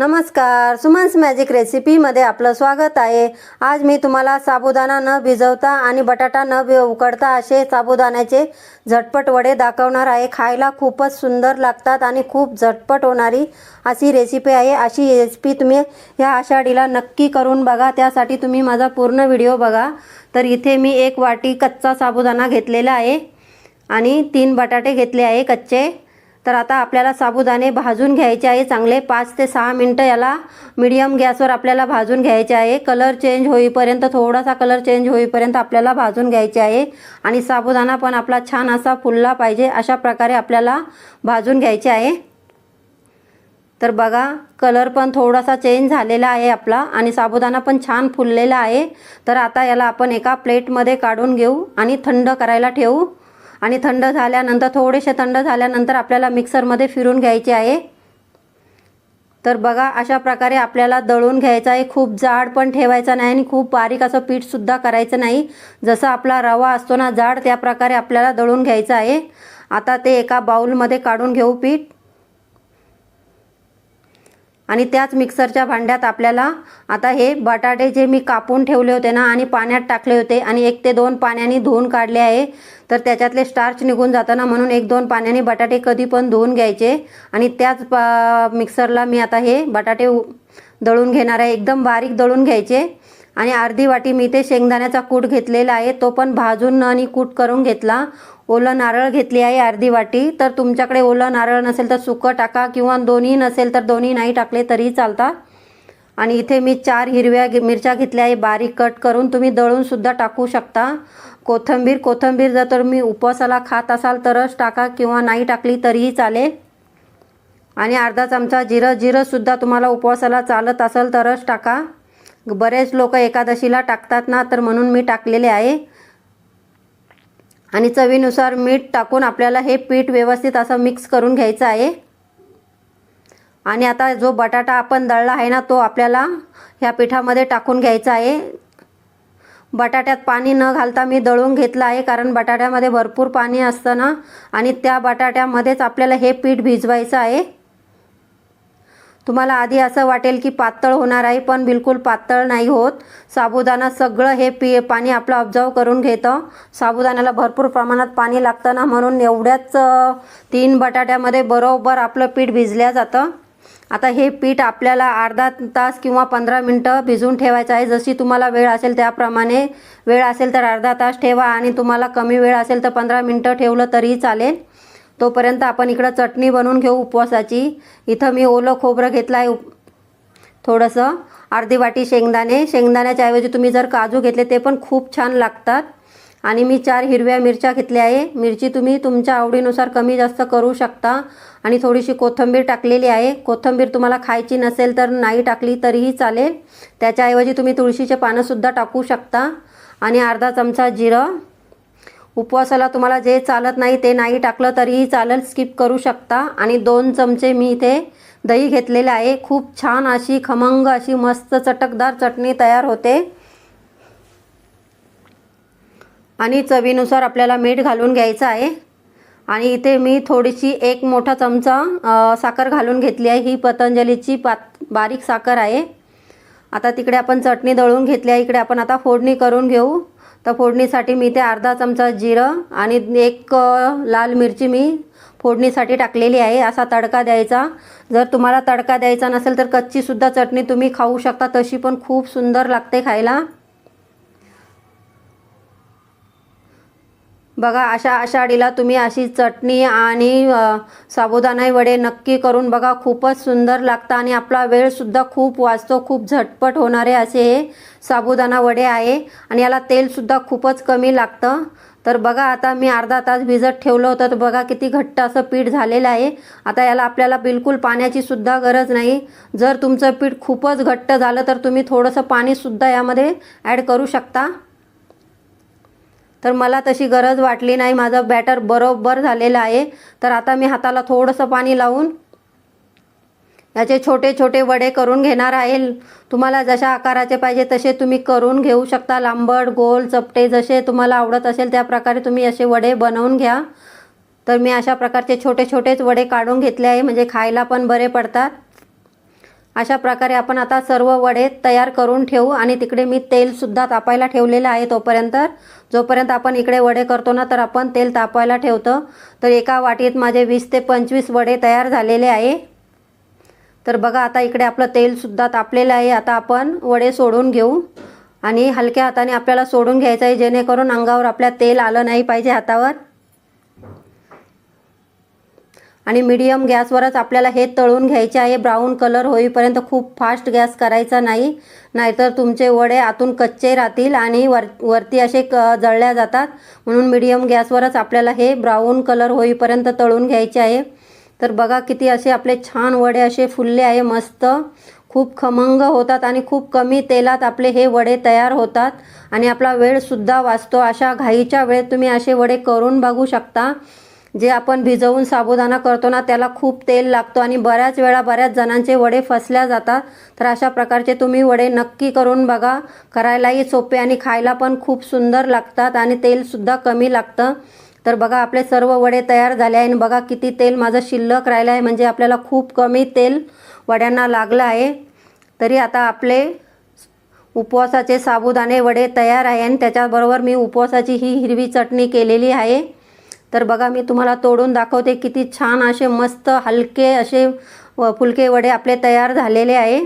नमस्कार सुमन्स मॅजिक रेसिपीमध्ये आपलं स्वागत आहे. आज मी तुम्हाला साबुदाणा न भिजवता आणि बटाटा न भि उकडता असे साबुदाण्याचे झटपट वडे दाखवणार आहे. खायला खूपच सुंदर लागतात आणि खूप झटपट होणारी अशी रेसिपी आहे. अशी रेसिपी तुम्ही ह्या आषाढीला नक्की करून बघा. त्यासाठी तुम्ही माझा पूर्ण व्हिडिओ बघा. तर इथे मी एक वाटी कच्चा साबुदाणा घेतलेला आहे आणि तीन बटाटे घेतले आहे कच्चे. तर आता आपल्याला साबुदाणे भाजून घ्यायचे आहे. चांगले पाच ते सहा मिनटं याला मीडियम गॅसवर आपल्याला भाजून घ्यायचे आहे. कलर चेंज होईपर्यंत थोडासा कलर चेंज होईपर्यंत आपल्याला भाजून घ्यायचे आहे. आणि साबुदाणा पण आपला छान असा फुलला पाहिजे अशा प्रकारे आपल्याला भाजून घ्यायचे आहे. तर बघा कलर पण थोडासा चेंज झालेला आहे आपला आणि साबुदाणा पण छान फुललेला आहे. तर आता याला आपण एका प्लेटमध्ये काढून घेऊ आणि थंड करायला ठेवू. आणि थंड झाल्यानंतर थोडेसे थंड झाल्यानंतर आपल्याला मिक्सरमध्ये फिरून घ्यायचे आहे. तर बघा अशा प्रकारे आपल्याला दळून घ्यायचं आहे. खूप जाड पण ठेवायचा नाही आणि खूप बारीक असं पीठसुद्धा करायचं नाही. जसं आपला रवा असतो ना जाड त्या प्रकारे आपल्याला दळून घ्यायचं आहे. आता ते एका बाउलमध्ये काढून घेऊ पीठ. आणि त्याच मिक्सरच्या भांड्यात आपल्याला आता हे बटाटे जे मी कापून ठेवले होते ना आणि पाण्यात टाकले होते आणि एक ते दोन पाण्याने धुवून काढले आहे तर त्याच्यातले स्टार्च निघून जाताना म्हणून एक दोन पाण्याने बटाटे कधी पण धुवून घ्यायचे. आणि त्याच पा मिक्सरला मी आता हे बटाटे दळून घेणार आहे. एकदम बारीक दळून घ्यायचे. आणि अर्धी वाटी मी ते शेंगदाण्याचा कूट घेतलेला आहे. तो पण भाजून आणि कूट करून घेतला. ओलं नारळ घेतली आहे अर्धी वाटी. तर तुमच्याकडे ओलं नारळ नसेल तर सुकं टाका किंवा दोन्ही नसेल तर दोन्ही नाही टाकले तरीही चालतात. आणि इथे मी चार हिरव्या मिरच्या घेतल्या आहे. बारीक कट करून तुम्ही दळूनसुद्धा टाकू शकता. कोथिंबीर कोथिंबीर जर तुम्ही उपवासाला खात असाल तरच टाका किंवा नाही टाकली तरीही चालेल. आणि अर्धा चमचा जिरं जिरंसुद्धा तुम्हाला उपवासाला चालत असेल तरच टाका. बरेच लोक एकादशीला टाकतात ना तर म्हणून मी टाकलेले आहे. आणि चवीनुसार मीठ टाकून आपल्याला हे पीठ व्यवस्थित असं मिक्स करून घ्यायचं आहे. आणि आता जो बटाटा आपण दळला आहे ना तो आपल्याला ह्या पिठामध्ये टाकून घ्यायचा आहे. बटाट्यात पाणी न घालता मी दळून घेतलं आहे कारण बटाट्यामध्ये भरपूर पाणी असतं ना आणि त्या बटाट्यामध्येच आपल्याला हे पीठ भिजवायचं आहे. तुम्हाला आधी असं वाटेल की पातळ होणार आहे पण बिलकुल पातळ नाही होत. साबुदाणा सगळं हे पी पाणी आपलं ऑब्झर्व करून घेतं. साबुदाण्याला भरपूर प्रमाणात पाणी लागतं ना म्हणून एवढ्याच तीन बटाट्यामध्ये बरोबर आपलं पीठ भिजल्या जातं. आता हे पीठ आपल्याला अर्धा तास किंवा पंधरा मिनटं भिजून ठेवायचं आहे. जशी तुम्हाला वेळ असेल त्याप्रमाणे वेळ असेल तर अर्धा तास ठेवा आणि तुम्हाला कमी वेळ असेल तर पंधरा मिनटं ठेवलं तरीही चालेल. तोपर्यंत आपण इकडं चटणी बनवून घेऊ उपवासाची. इथं मी ओलं खोबरं घेतलं आहे उप- थोडंसं. अर्धी वाटी शेंगदाणे. शेंगदाण्याच्या ऐवजी तुम्ही जर काजू घेतले ते पण खूप छान लागतात. आणि मी चार हिरव्या मिरच्या घेतल्या आहे. मिरची तुम्ही तुमच्या आवडीनुसार कमी जास्त करू शकता. आणि थोडीशी कोथिंबीर टाकलेली आहे. कोथिंबीर तुम्हाला खायची नसेल तर नाही टाकली तरीही चालेल. त्याच्याऐवजी तुम्ही तुळशीचे पानंसुद्धा टाकू शकता. आणि अर्धा चमचा जिरं. उपवासाला तुम्हाला जे चालत नाही ते नाही टाकलं तरीही चालेल स्किप करू शकता. आणि दोन चमचे मी इथे दही घेतलेले आहे. खूप छान अशी खमंग अशी मस्त चटकदार चटणी तयार होते. आणि चवीनुसार आपल्याला मीठ घालून घ्यायचं आहे. आणि इथे मी थोडीशी एक मोठा चमचा साखर घालून घेतली आहे. ही पतंजलीची पात बारीक साखर आहे. आता तिकडे आपण चटणी दळून घेतली आहे. इकडे आपण आता फोडणी करून घेऊ. तर फोडणीसाठी मी इथे अर्धा चमचा जिरं आणि एक लाल मिरची मी फोडणीसाठी टाकलेली आहे. असा तडका द्यायचा. जर तुम्हाला तडका द्यायचा नसेल तर कच्चीसुद्धा चटणी तुम्ही खाऊ शकता. तशी पण खूप सुंदर लागते खायला. बघा अशा आषाढीला तुम्ही अशी चटणी आणि अ, साबुदाणा वडे नक्की करून बघा. खूपच सुंदर लागतं आणि आपला वेळसुद्धा खूप वाचतो खूप झटपट होणारे असे हे साबुदाणा वडे आहे. आणि याला तेलसुद्धा खूपच कमी लागतं. तर बघा आता मी अर्धा तास भिजत ठेवलं होतं तर बघा किती घट्ट असं पीठ झालेलं आहे. आता याला आपल्याला बिलकुल पाण्याची सुद्धा गरज नाही. जर तुमचं पीठ खूपच घट्ट झालं तर तुम्ही थोडंसं पाणीसुद्धा यामध्ये ॲड करू शकता. तर मला तशी गरज वाटली नाही. माझं बॅटर बरोबर झालेलं आहे. तर आता मी हाताला थोडंसं पाणी लावून याचे छोटे छोटे वडे करून घेणार आहे. तुम्हाला जशा आकाराचे पाहिजे तसे तुम्ही करून घेऊ शकता. लांबड गोल चपटे जसे तुम्हाला आवडत असेल त्या प्रकारे तुम्ही असे वडे बनवून घ्या. तर मी अशा प्रकारचे छोटे छोटेच वडे काढून घेतले आहे. म्हणजे खायला पण बरे पडतात. अशा प्रकारे आपण आता सर्व वडे तयार करून ठेवू. आणि तिकडे मी तेलसुद्धा तापायला ठेवलेलं आहे तोपर्यंत. जोपर्यंत आपण इकडे वडे करतो ना तर आपण तेल तापवायला ठेवतो. तर एका वाटीत माझे वीस ते पंचवीस वडे तयार झालेले आहे. तर बघा आता इकडे आपलं तेलसुद्धा तापलेलं आहे. आता आपण वडे सोडून घेऊ. आणि हलक्या हाताने आपल्याला सोडून घ्यायचं आहे जेणेकरून अंगावर आपल्या तेल आलं नाही पाहिजे हातावर. आणि मीडियम गॅसवरच आपल्याला हे तळून घ्यायचे आहे. ब्राऊन कलर होईपर्यंत खूप फास्ट गॅस करायचा नाही. नाहीतर तुमचे वडे आतून कच्चे राहतील आणि वर वरती असे क जळल्या जातात. म्हणून मीडियम गॅसवरच आपल्याला हे ब्राऊन कलर होईपर्यंत तळून घ्यायचे आहे. तर बघा किती असे आपले छान वडे असे फुलले आहे. मस्त. खूप खमंग होतात आणि खूप कमी तेलात आपले हे वडे तयार होतात. आणि आपला वेळसुद्धा वाचतो. अशा घाईच्या वेळेत तुम्ही असे वडे करून बघू शकता. जे आपण भिजवून साबुदाणा करतो ना त्याला खूप तेल लागतो आणि बऱ्याच वेळा बऱ्याच जणांचे वडे फसल्या जातात. तर अशा प्रकारचे तुम्ही वडे नक्की करून बघा. करायलाही सोपे आणि खायला पण खूप सुंदर लागतात आणि तेलसुद्धा कमी लागतं. तर बघा आपले सर्व वडे तयार झाले आहे आणि बघा किती तेल माझं शिल्लक राहिलं आहे. म्हणजे आपल्याला खूप कमी तेल वड्यांना लागलं आहे. तरी आता आपले उपवासाचे साबुदाणे वडे तयार आहे आणि त्याच्याबरोबर मी उपवासाची ही हिरवी चटणी केलेली आहे. तर बघा मी तुम्हाला तोडून दाखवते किती छान असे मस्त हलके असे व फुलके वडे आपले तयार झालेले आहे.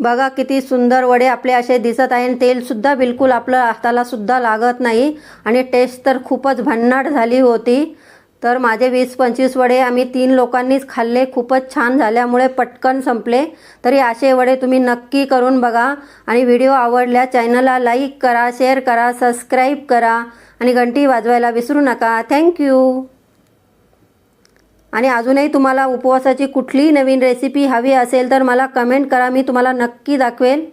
बघा किती सुंदर वडे आपले असे दिसत आहे. आणि तेलसुद्धा बिलकुल आपलं हाताला सुद्धा लागत नाही. आणि टेस्ट तर खूपच भन्नाट झाली होती. तर माझे वीस पंचवीस वडे आम्ही तीन लोकांनीच खाल्ले. खूपच छान झाल्यामुळे पटकन संपले. तरी असे वडे तुम्ही नक्की करून बघा. आणि व्हिडिओ आवडल्या चॅनलला लाईक करा शेअर करा सबस्क्राईब करा. आणि घंटी वाजवायला विसरू नका. थँक्यू आणि अजूनही तुम्हाला उपवासाची कुठलीही नवीन रेसिपी हवी असेल तर मला कमेंट करा. मी तुम्हाला नक्की दाखवेल